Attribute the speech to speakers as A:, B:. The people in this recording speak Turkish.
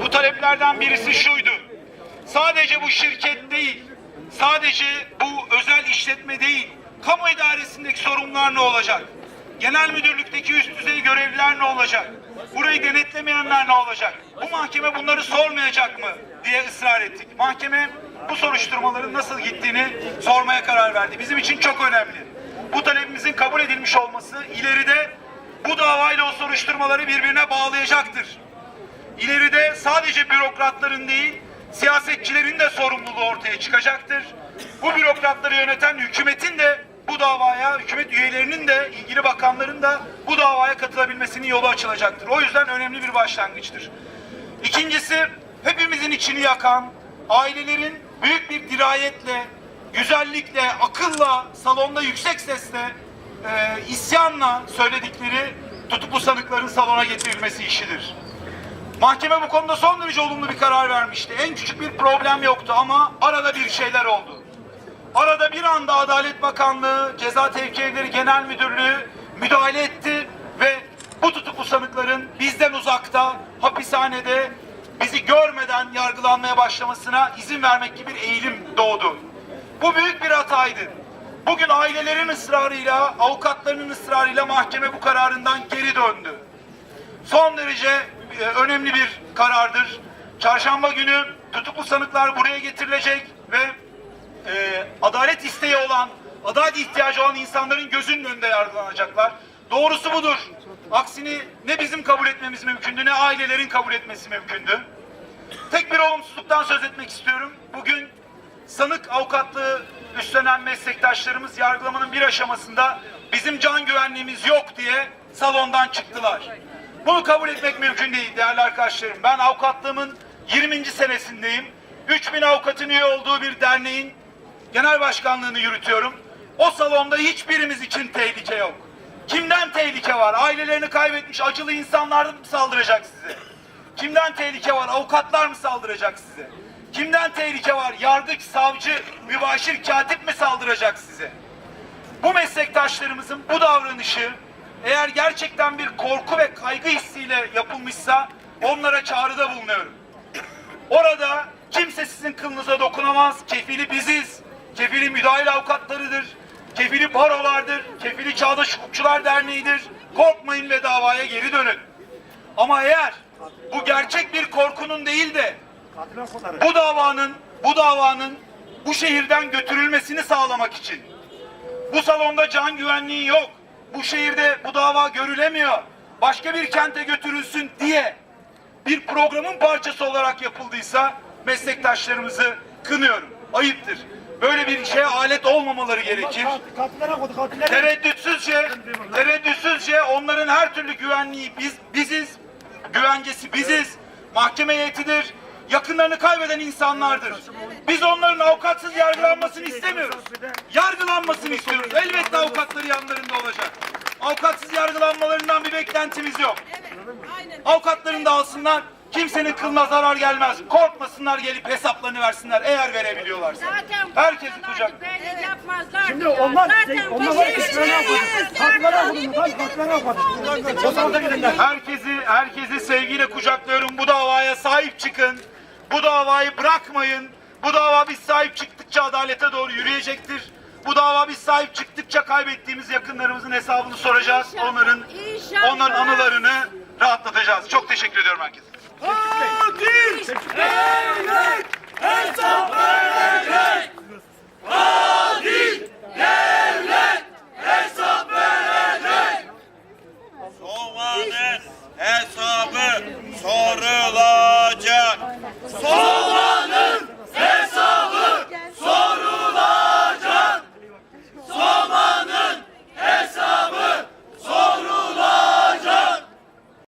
A: Bu taleplerden birisi şuydu. Sadece bu şirket değil, sadece bu özel işletme değil, kamu idaresindeki sorumlular ne olacak? Genel müdürlükteki üst düzey görevliler ne olacak? Burayı denetlemeyenler ne olacak? Bu mahkeme bunları sormayacak mı diye ısrar ettik. Mahkeme bu soruşturmaların nasıl gittiğini sormaya karar verdi. Bizim için çok önemli. Bu talebimizin kabul edilmiş olması ileride bu davayla o soruşturmaları birbirine bağlayacaktır. İleride sadece bürokratların değil, siyasetçilerin de sorumluluğu ortaya çıkacaktır. Bu bürokratları yöneten hükümetin de bu davaya, hükümet üyelerinin de, ilgili bakanların da bu davaya katılabilmesinin yolu açılacaktır. O yüzden önemli bir başlangıçtır. İkincisi, hepimizin içini yakan, ailelerin büyük bir dirayetle, güzellikle, akılla, salonda yüksek sesle, e, isyanla söyledikleri tutuklu sanıkların salona getirilmesi işidir. Mahkeme bu konuda son derece olumlu bir karar vermişti. En küçük bir problem yoktu ama arada bir şeyler oldu. Arada bir anda Adalet Bakanlığı, Ceza Tevkiyeleri Genel Müdürlüğü müdahale etti ve bu tutuklu sanıkların bizden uzakta, hapishanede bizi görmeden yargılanmaya başlamasına izin vermek gibi bir eğilim doğdu. Bu büyük bir hataydı. Bugün ailelerin ısrarıyla, avukatlarının ısrarıyla mahkeme bu kararından geri döndü son derece önemli bir karardır. Çarşamba günü tutuklu sanıklar buraya getirilecek ve e, adalet isteği olan, adalet ihtiyacı olan insanların gözünün önünde yargılanacaklar. Doğrusu budur. Aksini ne bizim kabul etmemiz mümkündü ne ailelerin kabul etmesi mümkündü. Tek bir olumsuzluktan söz etmek istiyorum. Bugün sanık avukatlığı üstlenen meslektaşlarımız yargılamanın bir aşamasında bizim can güvenliğimiz yok diye salondan çıktılar. Bunu kabul etmek mümkün değil değerli arkadaşlarım. Ben avukatlığımın 20. senesindeyim. 3000 avukatın üye olduğu bir derneğin genel başkanlığını yürütüyorum. O salonda hiçbirimiz için tehlike yok. Kimden tehlike var? Ailelerini kaybetmiş acılı insanlar mı saldıracak size? Kimden tehlike var? Avukatlar mı saldıracak size? Kimden tehlike var? Yargıç, savcı, mübaşir, katip mi saldıracak size? Bu meslektaşlarımızın bu davranışı eğer gerçekten bir korku ve kaygı hissiyle yapılmışsa onlara çağrıda bulunuyorum. Orada kimse sizin kılınıza dokunamaz. Kefili biziz. Kefili müdahil avukatlarıdır. Kefili barolardır. Kefili Çağdaş Hukukçular Derneği'dir. Korkmayın ve davaya geri dönün. Ama eğer bu gerçek bir korkunun değil de bu davanın bu davanın bu şehirden götürülmesini sağlamak için bu salonda can güvenliği yok. Bu şehirde bu dava görülemiyor. Başka bir kente götürülsün diye bir programın parçası olarak yapıldıysa meslektaşlarımızı kınıyorum. Ayıptır. Böyle bir şeye alet olmamaları gerekir. Tereddütsüzce, tereddütsüzce onların her türlü güvenliği biz biziz, güvencesi biziz, mahkeme heyetidir, yakınlarını kaybeden insanlardır. Biz onların avukatsız yargılanmasını istemiyoruz. Yargılanmasını istiyoruz. Elbette avukatları yanlarında olacak. Avukatsız yargılanmalarından bir beklentimiz yok. Avukatlarını da alsınlar. Kimsenin kılına zarar gelmez. Korkmasınlar gelip hesaplarını versinler eğer verebiliyorlarsa.
B: Zaten
A: Herkesi kucak.
B: böyle yapmazlar.
C: Şimdi onlar
B: Zaten
C: onlar
B: faşist
C: katillere kodu.
B: değiliz.
C: Katillere kodu. Tabii katillere kodu. O salonda gidenler.
A: Herkesi herkesi sevgiyle kucaklıyorum. Bu davaya sahip çıkın. Bu davayı bırakmayın. Bu dava biz sahip çıktıkça adalete doğru yürüyecektir. Bu dava biz sahip çıktıkça kaybettiğimiz yakınlarımızın hesabını soracağız. İnşallah. Onların
B: İnşallah.
A: onların anılarını rahatlatacağız. Çok teşekkür ediyorum herkese.
C: Adil devlet hesap verecek. Adil devlet hesap verecek. Sovanın hesabı sorulacak. Sorulacak.